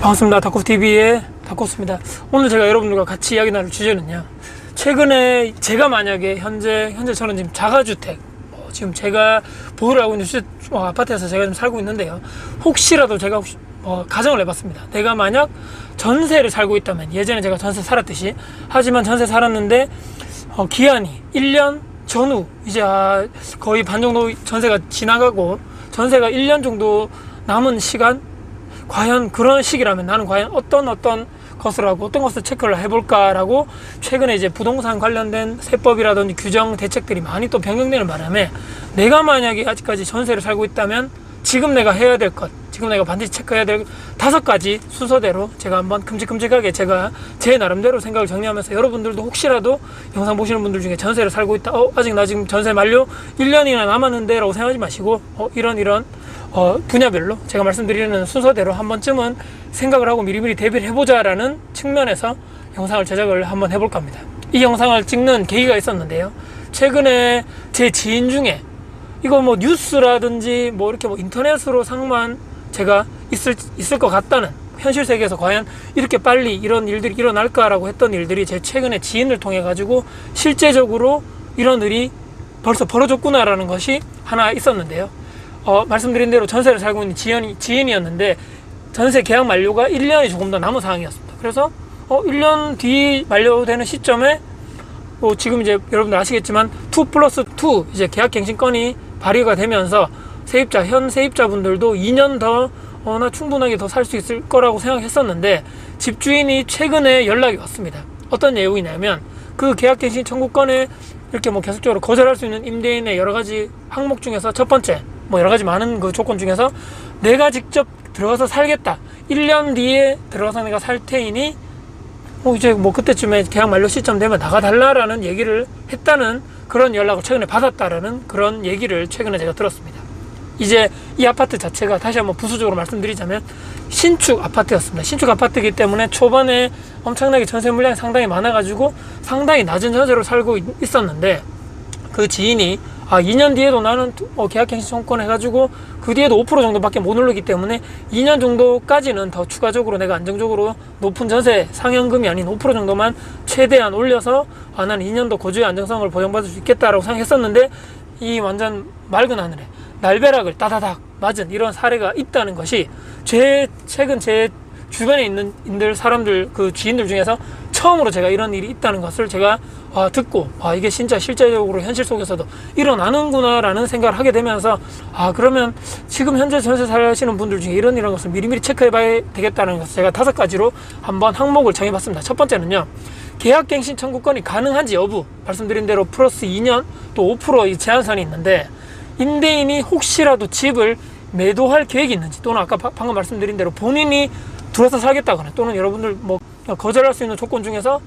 반갑습니다. 다코TV의 다코스입니다. 오늘 제가 여러분들과 같이 이야기 나눌 주제는요. 최근에 제가 만약에 현재, 현재 저는 지금 자가주택, 뭐 지금 제가 보유를 하고 있는 주택, 어, 아파트에서 제가 지금 살고 있는데요. 혹시라도 제가 혹시, 어, 가정을 해봤습니다. 내가 만약 전세를 살고 있다면, 예전에 제가 전세 살았듯이, 하지만 전세 살았는데, 어, 기한이 1년 전후, 이제 아, 거의 반 정도 전세가 지나가고, 전세가 1년 정도 남은 시간, 과연 그런 시기라면 나는 과연 어떤 어떤 것을 하고 어떤 것을 체크를 해볼까라고 최근에 이제 부동산 관련된 세법이라든지 규정 대책들이 많이 또 변경되는 바람에 내가 만약에 아직까지 전세를 살고 있다면 지금 내가 해야 될 것, 지금 내가 반드시 체크해야 될 다섯 가지 순서대로 제가 한번 큼직큼직하게 제가 제 나름대로 생각을 정리하면서 여러분들도 혹시라도 영상 보시는 분들 중에 전세를 살고 있다, 어, 아직 나 지금 전세 만료 1년이나 남았는데 라고 생각하지 마시고, 어, 이런 이런 어, 분야별로 제가 말씀드리는 순서대로 한 번쯤은 생각을 하고 미리미리 대비를 해보자라는 측면에서 영상을 제작을 한번 해볼까 합니다. 이 영상을 찍는 계기가 있었는데요. 최근에 제 지인 중에 이거 뭐 뉴스라든지 뭐 이렇게 뭐 인터넷으로 상만 제가 있을, 있을 것 같다는 현실 세계에서 과연 이렇게 빨리 이런 일들이 일어날까라고 했던 일들이 제 최근에 지인을 통해 가지고 실제적으로 이런 일이 벌써 벌어졌구나라는 것이 하나 있었는데요. 어, 말씀드린 대로 전세를 살고 있는 지연이, 지인이었는데 전세 계약 만료가 1년이 조금 더 남은 상황이었습니다. 그래서 어, 1년 뒤 만료되는 시점에 뭐 지금 이제 여러분들 아시겠지만 2 플러스 2 이제 계약갱신건이 발의가 되면서 세입자 현 세입자분들도 2년 더 어나 충분하게 더 살 수 있을 거라고 생각했었는데 집주인이 최근에 연락이 왔습니다. 어떤 내용이냐면 그 계약갱신 청구권에 이렇게 뭐 계속적으로 거절할 수 있는 임대인의 여러 가지 항목 중에서 첫 번째 뭐 여러 가지 많은 그 조건 중에서 내가 직접 들어가서 살겠다. 1년 뒤에 들어가서 내가 살 테이니 뭐 이제 뭐 그때쯤에 계약 만료 시점 되면 나가달라라는 얘기를 했다는 그런 연락을 최근에 받았다라는 그런 얘기를 최근에 제가 들었습니다. 이제 이 아파트 자체가 다시 한번 부수적으로 말씀드리자면 신축 아파트였습니다. 신축 아파트이기 때문에 초반에 엄청나게 전세 물량이 상당히 많아가지고 상당히 낮은 전세로 살고 있- 있었는데 그 지인이 아 2년 뒤에도 나는 어, 계약갱신 청구권 해가지고 그 뒤에도 5% 정도밖에 못 오르기 때문에 2년 정도까지는 더 추가적으로 내가 안정적으로 높은 전세 상연금이 아닌 5% 정도만 최대한 올려서 아 나는 2년 더 거주의 안정성을 보장받을 수 있겠다라고 생각했었는데 이 완전 맑은 하늘에 날벼락을 따다닥 맞은 이런 사례가 있다는 것이 제 최근 제 주변에 있는 인들 사람들 그 지인들 중에서 처음으로 제가 이런 일이 있다는 것을 제가 아, 듣고 아 이게 진짜 실제적으로 현실 속에서도 일어나는구나라는 생각을 하게 되면서 아 그러면 지금 현재 전세 사시는 분들 중에 이런 이런 것을 미리미리 체크해봐야 되겠다는 것을 제가 다섯 가지로 한번 항목을 정해봤습니다. 첫 번째는요. 계약갱신 청구권이 가능한지 여부 말씀드린 대로 플러스 2년 또5% 제한선이 있는데 임대인이 혹시라도 집을 매도할 계획이 있는지 또는 아까 바- 방금 말씀드린 대로 본인이 들어서 살겠다거나 또는 여러분들 뭐 거절할 수 있는 조건 중에서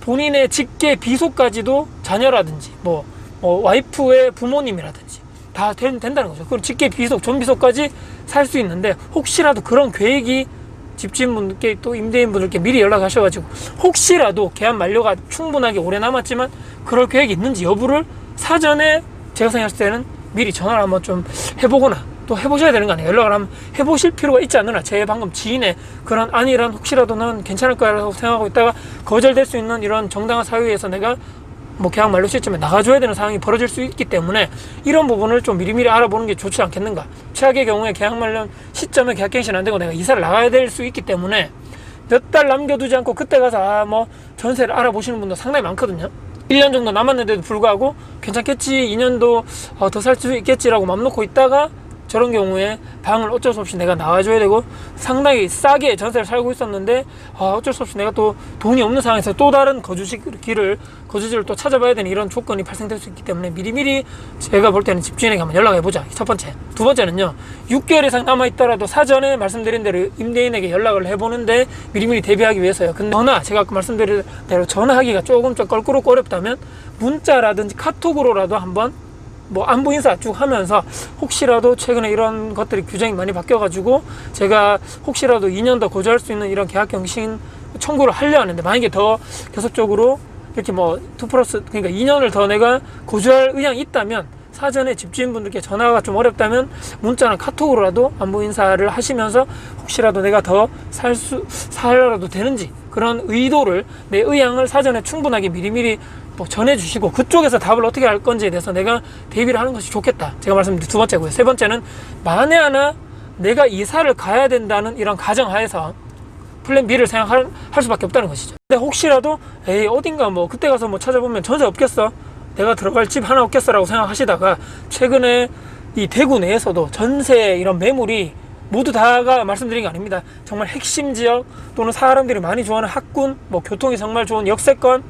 본인의 직계 비속까지도 자녀라든지 뭐, 뭐 와이프의 부모님이라든지 다 된, 된다는 거죠. 그리고 직계 비속, 존비속까지 살 수 있는데 혹시라도 그런 계획이 집주인분들께 또 임대인분들께 미리 연락하셔가지고 혹시라도 계약 만료가 충분하게 오래 남았지만 그럴 계획이 있는지 여부를 사전에 생각했을 때는 미리 전화를 한번 좀 해보거나 또 해보셔야 되는 거 아니에요? 연락을 한번 해보실 필요가 있지 않느냐. 제 방금 지인의 그런 아니란 혹시라도 난 괜찮을 거라고 생각하고 있다가 거절될 수 있는 이런 정당한 사유에서 내가 뭐 계약 만료 시점에 나가줘야 되는 상황이 벌어질 수 있기 때문에 이런 부분을 좀 미리미리 알아보는 게 좋지 않겠는가. 최악의 경우에 계약 만료 시점에 계약 갱신 안 되고 내가 이사를 나가야 될 수 있기 때문에 몇 달 남겨두지 않고 그때 가서 아 뭐 전세를 알아보시는 분도 상당히 많거든요. 1년 정도 남았는데도 불구하고 괜찮겠지 2년도 어, 더살 수 있겠지라고 맘 놓고 있다가 저런 경우에 방을 어쩔 수 없이 내가 나와줘야 되고 상당히 싸게 전세를 살고 있었는데 아, 어쩔 수 없이 내가 또 돈이 없는 상황에서 또 다른 거주지 길을 거주지를 또 찾아봐야 되는 이런 조건이 발생될 수 있기 때문에 미리미리 제가 볼 때는 집주인에게 한번 연락해 보자. 첫 번째. 두 번째는요 6개월 이상 남아 있더라도 사전에 말씀드린 대로 임대인에게 연락을 해보는데 미리미리 대비하기 위해서요. 근데 전화 제가 아까 말씀드린 대로 전화하기가 조금 좀 껄끄럽고 어렵다면 문자라든지 카톡으로라도 한번 뭐 안부 인사 쭉 하면서 혹시라도 최근에 이런 것들이 규정이 많이 바뀌어가지고 제가 혹시라도 2년 더 거주할 수 있는 이런 계약 경신 청구를 하려 하는데 만약에 더 계속적으로 이렇게 뭐 2 플러스 그러니까 2년을 더 내가 거주할 의향이 있다면 사전에 집주인분들께 전화가 좀 어렵다면 문자나 카톡으로라도 안부 인사를 하시면서 혹시라도 내가 더 살 수 살아라도 되는지 그런 의도를 내 의향을 사전에 충분하게 미리미리 뭐 전해주시고 그쪽에서 답을 어떻게 할 건지에 대해서 내가 대비를 하는 것이 좋겠다. 제가 말씀드린 두 번째고요. 세 번째는 만에 하나 내가 이사를 가야 된다는 이런 가정하에서 플랜 B를 생각할 할 수밖에 없다는 것이죠. 근데 혹시라도 에이 어딘가 뭐 그때 가서 뭐 찾아보면 전세 없겠어. 내가 들어갈 집 하나 없겠어라고 생각하시다가 최근에 이 대구 내에서도 전세 이런 매물이 모두 다가 말씀드린 게 아닙니다. 정말 핵심 지역 또는 사람들이 많이 좋아하는 학군, 뭐 교통이 정말 좋은 역세권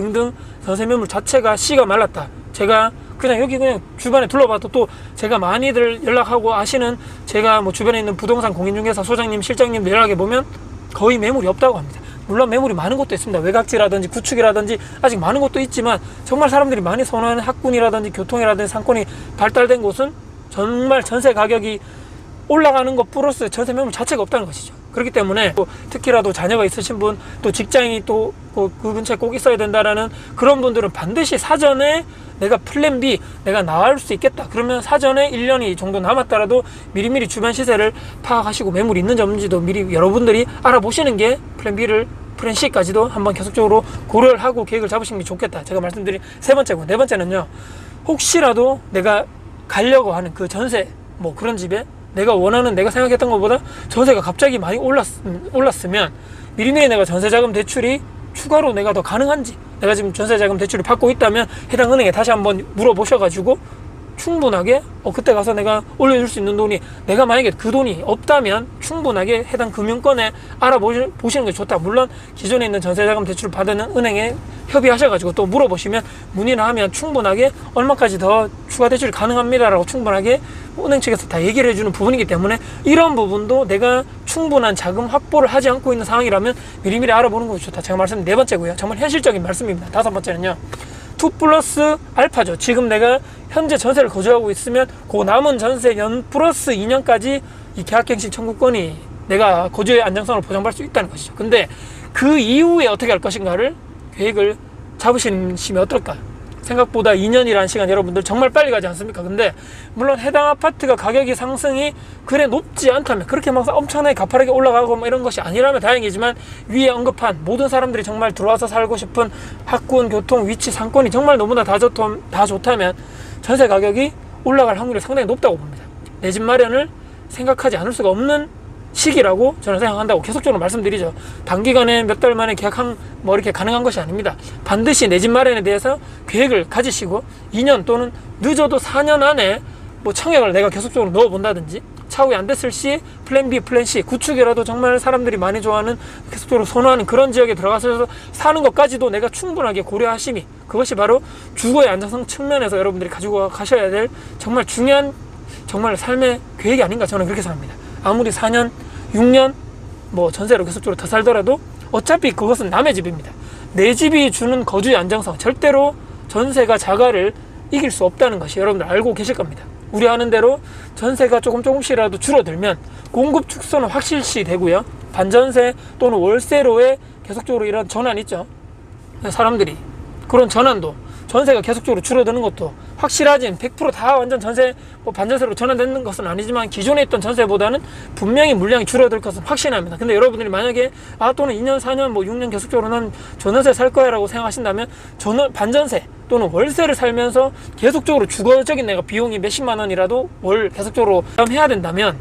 등등 전세 매물 자체가 씨가 말랐다. 제가 그냥 여기 그냥 주변에 둘러봐도 또 제가 많이들 연락하고 아시는 제가 뭐 주변에 있는 부동산 공인중개사 소장님, 실장님 연락해 보면 거의 매물이 없다고 합니다. 물론 매물이 많은 곳도 있습니다. 외곽지라든지 구축이라든지 아직 많은 곳도 있지만 정말 사람들이 많이 선호하는 학군이라든지 교통이라든지 상권이 발달된 곳은 정말 전세 가격이 올라가는 것 플러스 전세 매물 자체가 없다는 것이죠. 그렇기 때문에 또 특히라도 자녀가 있으신 분, 또 직장이 또 그 근처에 꼭 있어야 된다라는 그런 분들은 반드시 사전에 내가 플랜 B, 내가 나갈 수 있겠다. 그러면 사전에 1년이 정도 남았더라도 미리미리 주변 시세를 파악하시고 매물이 있는지 없는지도 미리 여러분들이 알아보시는 게 플랜 B를 플랜 C까지도 한번 계속적으로 고려를 하고 계획을 잡으시는 게 좋겠다. 제가 말씀드린 세 번째고 네 번째는요. 혹시라도 내가 가려고 하는 그 전세 뭐 그런 집에 내가 원하는 내가 생각했던 것보다 전세가 갑자기 많이 올랐, 올랐으면 미리미리 내가 전세자금 대출이 추가로 내가 더 가능한지 내가 지금 전세자금 대출을 받고 있다면 해당 은행에 다시 한번 물어보셔가지고 충분하게 어 그때 가서 내가 올려줄 수 있는 돈이 내가 만약에 그 돈이 없다면 충분하게 해당 금융권에 알아보시는 게 좋다. 물론 기존에 있는 전세자금 대출을 받는 은행에 협의하셔가지고 또 물어보시면 문의를 하면 충분하게 얼마까지 더 추가 대출이 가능합니다라고 충분하게 은행 측에서 다 얘기를 해주는 부분이기 때문에 이런 부분도 내가 충분한 자금 확보를 하지 않고 있는 상황이라면 미리미리 알아보는 것이 좋다. 제가 말씀 네 번째고요. 정말 현실적인 말씀입니다. 다섯 번째는요. 2 플러스 알파죠. 지금 내가 현재 전세를 거주하고 있으면 그 남은 전세 연 플러스 2년까지 이 계약갱신 청구권이 내가 거주의 안정성을 보장받을 수 있다는 것이죠. 근데 그 이후에 어떻게 할 것인가를 계획을 잡으시면 어떨까? 생각보다 2년이라는 시간 여러분들 정말 빨리 가지 않습니까? 근데 물론 해당 아파트가 가격이 상승이 그래 높지 않다면 그렇게 막 엄청나게 가파르게 올라가고 뭐 이런 것이 아니라면 다행이지만 위에 언급한 모든 사람들이 정말 들어와서 살고 싶은 학군, 교통, 위치, 상권이 정말 너무나 다, 좋다, 다 좋다면 전세 가격이 올라갈 확률이 상당히 높다고 봅니다. 내 집 마련을 생각하지 않을 수가 없는 시기라고 저는 생각한다고 계속적으로 말씀드리죠. 단기간에 몇 달 만에 계약한 뭐 이렇게 가능한 것이 아닙니다. 반드시 내 집 마련에 대해서 계획을 가지시고 2년 또는 늦어도 4년 안에 뭐 청약을 내가 계속적으로 넣어 본다든지 차후에 안 됐을 시 플랜 B, 플랜 C 구축이라도 정말 사람들이 많이 좋아하는 계속적으로 선호하는 그런 지역에 들어가서 사는 것까지도 내가 충분하게 고려하심이 그것이 바로 주거의 안정성 측면에서 여러분들이 가지고 가셔야 될 정말 중요한 정말 삶의 계획이 아닌가 저는 그렇게 생각합니다. 아무리 4년, 6년 뭐 전세로 계속적으로 더 살더라도 어차피 그것은 남의 집입니다. 내 집이 주는 거주의 안정성 절대로 전세가 자가를 이길 수 없다는 것이 여러분들 알고 계실 겁니다. 우리 아는 대로 전세가 조금 조금씩이라도 줄어들면 공급 축소는 확실시 되고요. 반전세 또는 월세로의 계속적으로 이런 전환 있죠. 사람들이 그런 전환도 전세가 계속적으로 줄어드는 것도 확실하진 100%다 완전 전세 뭐 반전세로 전환되는 것은 아니지만 기존에 있던 전세보다는 분명히 물량이 줄어들 것은 확신합니다. 근데 여러분들이 만약에 아 또는 2년 4년 뭐 6년 계속적으로 난 전월세 살 거야라고 생각하신다면 전월 반전세 또는 월세를 살면서 계속적으로 주거적인 내가 비용이 몇십만 원이라도 월 계속적으로 해야 된다면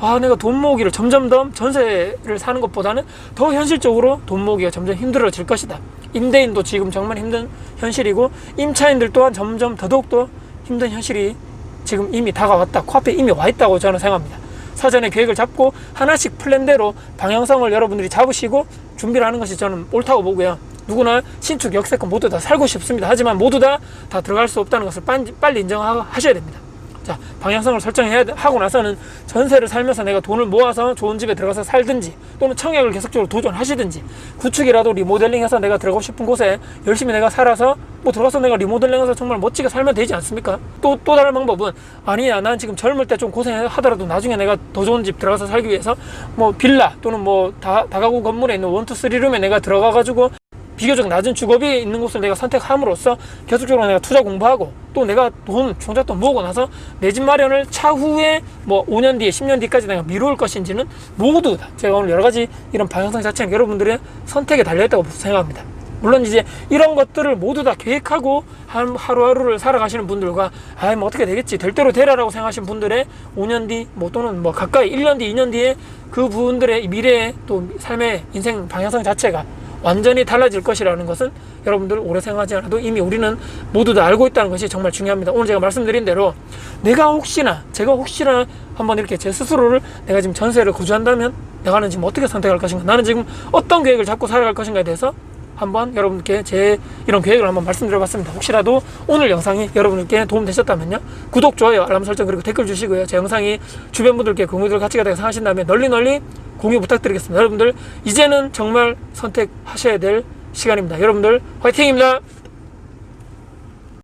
아, 내가 돈 모으기를 점점 더 전세를 사는 것보다는 더 현실적으로 돈 모으기가 점점 힘들어질 것이다. 임대인도 지금 정말 힘든 현실이고 임차인들 또한 점점 더더욱더 힘든 현실이 지금 이미 다가왔다. 코앞에 이미 와 있다고 저는 생각합니다. 사전에 계획을 잡고 하나씩 플랜대로 방향성을 여러분들이 잡으시고 준비를 하는 것이 저는 옳다고 보고요. 누구나 신축 역세권 모두 다 살고 싶습니다. 하지만 모두 다 다 들어갈 수 없다는 것을 빨리, 인정하셔야 됩니다. 자, 방향성을 설정해야 돼- 하고 나서는 전세를 살면서 내가 돈을 모아서 좋은 집에 들어가서 살든지 또는 청약을 계속적으로 도전하시든지 구축이라도 리모델링해서 내가 들어가고 싶은 곳에 열심히 내가 살아서 뭐 들어가서 내가 리모델링해서 정말 멋지게 살면 되지 않습니까? 또 또 다른 방법은 아니야 난 지금 젊을 때 좀 고생하더라도 나중에 내가 더 좋은 집 들어가서 살기 위해서 뭐 빌라 또는 뭐 다, 다가구 건물에 있는 원투 쓰리 룸에 내가 들어가 가지고 비교적 낮은 주거비 있는 곳을 내가 선택함으로써 계속적으로 내가 투자 공부하고 또 내가 돈 종잣돈 모으고 나서 내 집 마련을 차후에 뭐 5년 뒤에 10년 뒤까지 내가 미룰 것인지는 모두 다 제가 오늘 여러 가지 이런 방향성 자체는 여러분들의 선택에 달려있다고 생각합니다. 물론 이제 이런 것들을 모두 다 계획하고 한 하루하루를 살아가시는 분들과 아이 뭐 어떻게 되겠지 될 대로 되라라고 생각하시는 분들의 5년 뒤 뭐 또는 뭐 가까이 1년 뒤 2년 뒤에 그 분들의 미래의 또 삶의 인생 방향성 자체가 완전히 달라질 것이라는 것은 여러분들 오래 생각하지 않아도 이미 우리는 모두 다 알고 있다는 것이 정말 중요합니다. 오늘 제가 말씀드린 대로 내가 혹시나 제가 혹시나 한번 이렇게 제 스스로를 내가 지금 전세를 거주한다면 내가는 지금 어떻게 선택할 것인가 나는 지금 어떤 계획을 잡고 살아갈 것인가에 대해서 한번 여러분께 제 이런 계획을 한번 말씀드려봤습니다. 혹시라도 오늘 영상이 여러분께 도움 되셨다면요. 구독, 좋아요, 알람 설정 그리고 댓글 주시고요. 제 영상이 주변 분들께 공유될 가치가 되고 생각하신다면 널리 널리 공유 부탁드리겠습니다. 여러분들 이제는 정말 선택하셔야 될 시간입니다. 여러분들 화이팅입니다.